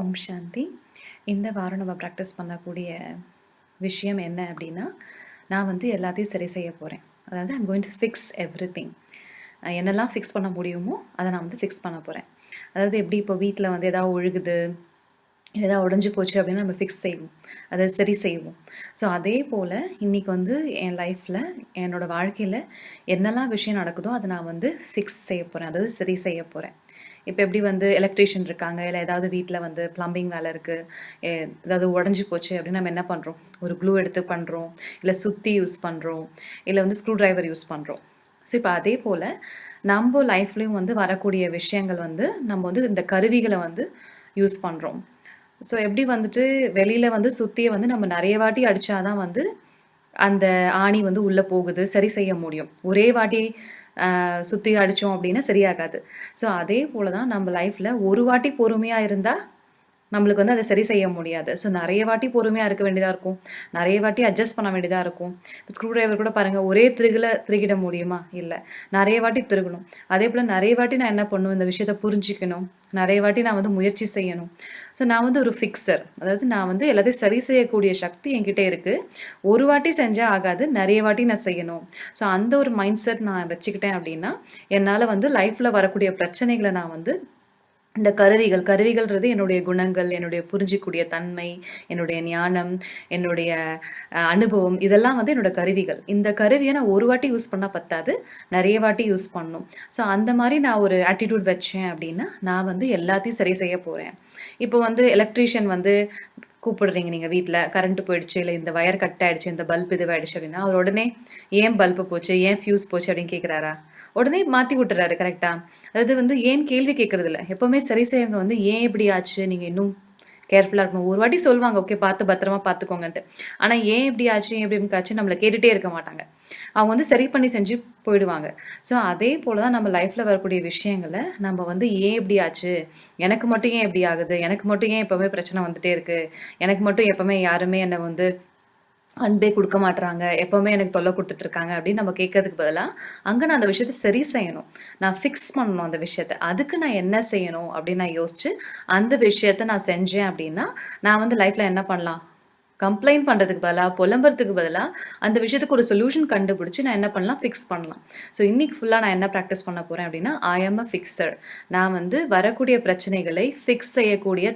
ஓம் சாந்தி. இந்த வாரம் நம்ம ப்ராக்டிஸ் பண்ணக்கூடிய விஷயம் என்ன அப்படின்னா நான் வந்து எல்லாத்தையும் சரி செய்ய போகிறேன் அதாவது I'm going to fix everything என்னெல்லாம் ஃபிக்ஸ் பண்ண முடியுமோ அதை நான் வந்து ஃபிக்ஸ் பண்ண போகிறேன் அதாவது எப்படி இப்போ வீட்டில் வந்து எதாவது ஒழுகுது ஏதாவது உடஞ்சி போச்சு அப்படின்னு நம்ம ஃபிக்ஸ் செய்வோம். அதை சரி செய்வோம். ஸோ அதே போல் இன்றைக்கி வந்து என் லைஃப்பில் என்னோடய வாழ்க்கையில் என்னெல்லாம் விஷயம் நடக்குதோ அதை நான் வந்து ஃபிக்ஸ் செய்ய போகிறேன் அதாவது சரி செய்ய போகிறேன் இப்போ எப்படி வந்து எலக்ட்ரீஷியன் இருக்காங்க? இல்லை ஏதாவது வீட்டில் வந்து ப்ளம்பிங் வேலை இருக்குது ஏதாவது உடஞ்சி போச்சு அப்படின்னு நம்ம என்ன பண்ணுறோம் ஒரு க்ளூ எடுத்து பண்ணுறோம் இல்லை சுற்றி யூஸ் பண்ணுறோம் இல்லை வந்து ஸ்க்ரூ ட்ரைவர் யூஸ் பண்ணுறோம் ஸோ இப்போ அதே போல் நம்ம லைஃப்லேயும் வந்து வரக்கூடிய விஷயங்கள் வந்து நம்ம வந்து இந்த கருவிகளை வந்து யூஸ் பண்ணுறோம் ஸோ எப்படி வந்துட்டு வெளியில் வந்து சுற்றியை வந்து நம்ம நிறைய வாட்டி அடித்தாதான் வந்து அந்த ஆணி வந்து உள்ளே போகுது. சரி செய்ய முடியும். ஒரே வாட்டி சுற்றி அடித்தோம் அப்படின்னா சரியாகாது. ஸோ அதே போல் தான் நம்ம லைஃப்பில் ஒரு வாட்டி பொறுமையாக இருந்தால் நம்மளுக்கு வந்து அதை சரி செய்ய முடியாது. ஸோ நிறைய வாட்டி பொறுமையாக இருக்க வேண்டியதாக இருக்கும். நிறைய வாட்டி அட்ஜஸ்ட் பண்ண வேண்டியதாக இருக்கும். இப்போ ஸ்க்ரூ டிரைவர் கூட பாருங்கள் ஒரே திருகில் திருகிட முடியுமா? இல்லை. நிறைய வாட்டி திருகணும். அதே போல் நிறைய வாட்டி நான் என்ன பண்ணணும் இந்த விஷயத்தை புரிஞ்சிக்கணும். நிறைய வாட்டி நான் வந்து முயற்சி செய்யணும். ஸோ நான் வந்து ஒரு ஃபிக்ஸர் அதாவது நான் வந்து எல்லாத்தையும் சரி செய்யக்கூடிய சக்தி என்கிட்ட இருக்குது ஒரு வாட்டி செஞ்சால் ஆகாது. நிறைய வாட்டி நான் செய்யணும். ஸோ அந்த ஒரு மைண்ட் செட் நான் வச்சுக்கிட்டேன் அப்படின்னா என்னால் வந்து லைஃப்பில் வரக்கூடிய பிரச்சனைகளை நான் வந்து இந்த கருவிகள் கருவிகள்ன்றது என்னுடைய குணங்கள் என்னுடைய புரிஞ்சிக்கூடிய தன்மை என்னுடைய ஞானம் என்னுடைய அனுபவம் இதெல்லாம் வந்து என்னோட கருவிகள். இந்த கருவியை நான் ஒரு வாட்டி யூஸ் பண்ணால் பத்தாது. நிறைய வாட்டி யூஸ் பண்ணும். ஸோ அந்த மாதிரி நான் ஒரு ஆட்டிடியூட் வச்சேன் அப்படின்னா நான் வந்து எல்லாத்தையும் சரி செய்ய போகிறேன் இப்போ வந்து எலக்ட்ரீஷியன் வந்து கூப்பிடுறீங்க நீங்கள் வீட்டில் கரண்ட் போயிடுச்சு இல்லை இந்த வயர் கட் ஆகிடுச்சு இந்த பல்ப் இதுவாகிடுச்சு அப்படின்னா அவர் உடனே ஏன் பல்பு போச்சு ஏன் ஃபியூஸ் போச்சு அப்படின்னு கேட்குறாரா உடனே மாற்றி விட்டுறாரு கரெக்டாக அதாவது வந்து ஏன் கேள்வி கேட்குறது இல்லை எப்போவுமே சரி செய்யவங்க வந்து ஏன் இப்படி ஆச்சு நீங்கள் இன்னும் கேர்ஃபுல்லாக இருக்கணும். ஒரு வாட்டி சொல்லுவாங்க ஓகே பார்த்து பத்திரமா பார்த்துக்கோங்கன்ட்டு. ஆனால் ஏன் இப்படி ஆச்சு ஏன் இப்படி ஆச்சு நம்மளை கேட்டுகிட்டே இருக்க மாட்டாங்க. அவங்க வந்து சரி பண்ணி செஞ்சு போயிடுவாங்க. ஸோ அதே போல் தான் நம்ம லைஃப்பில் வரக்கூடிய விஷயங்களை நம்ம வந்து ஏன் இப்படி ஆச்சு? எனக்கு மட்டும் ஏன் இப்படி ஆகுது? எனக்கு மட்டும் ஏன் எப்போவுமே பிரச்சனை வந்துகிட்டே இருக்குது எனக்கு மட்டும் எப்போவுமே யாருமே என்னை வந்து அன்பே கொடுக்க மாட்டுறாங்க எப்போவுமே எனக்கு தொல்லை கொடுத்துட்ருக்காங்க அப்படின்னு நம்ம கேட்கறதுக்கு பதிலாக அங்கே நான் அந்த விஷயத்த சரி செய்யணும். நான் ஃபிக்ஸ் பண்ணணும் அந்த விஷயத்த. அதுக்கு நான் என்ன செய்யணும் அப்படின்னு நான் யோசிச்சு அந்த விஷயத்த நான் செஞ்சேன் அப்படின்னா நான் வந்து லைஃப்பில் என்ன பண்ணலாம்? கம்ப்ளைண்ட் பண்ணுறதுக்கு பதிலாக புலம்புறதுக்கு பதிலாக அந்த விஷயத்துக்கு ஒரு சொல்யூஷன் கண்டுபிடிச்சி நான் என்ன பண்ணலாம்? ஃபிக்ஸ் பண்ணலாம். ஸோ இன்றைக்கி ஃபுல்லாக நான் என்ன ப்ராக்டிஸ் பண்ண போகிறேன் அப்படின்னா ஐ எம் அ ஃபிக்ஸர் நான் வந்து வரக்கூடிய பிரச்சனைகளை ஃபிக்ஸ் செய்யக்கூடிய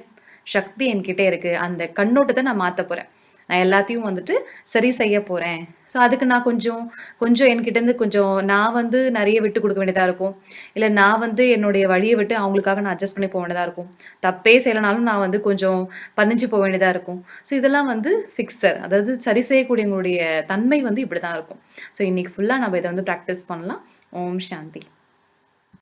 சக்தி என்கிட்ட இருக்குது அந்த கண்ணோட்டத்தை நான் மாற்ற போகிறேன் நான் எல்லாத்தையும் வந்துட்டு சரி செய்ய போகிறேன் ஸோ அதுக்கு நான் கொஞ்சம் கொஞ்சம் என்கிட்டேருந்து கொஞ்சம் நான் வந்து நிறைய விட்டு கொடுக்க வேண்டியதாக இருக்கும். இல்லை நான் வந்து என்னுடைய வழியை விட்டு அவங்களுக்காக நான் அட்ஜஸ்ட் பண்ணி போக வேண்டியதாக இருக்கும். தப்பே செய்யலைனாலும் நான் வந்து கொஞ்சம் பண்ணிஞ்சு போக வேண்டியதாக இருக்கும். ஸோ இதெல்லாம் வந்து ஃபிக்ஸர் அதாவது சரி செய்யக்கூடியவங்களுடைய தன்மை வந்து இப்படி தான் இருக்கும் ஸோ இன்றைக்கி ஃபுல்லாக நம்ம இதை வந்து ப்ராக்டிஸ் பண்ணலாம். ஓம் சாந்தி.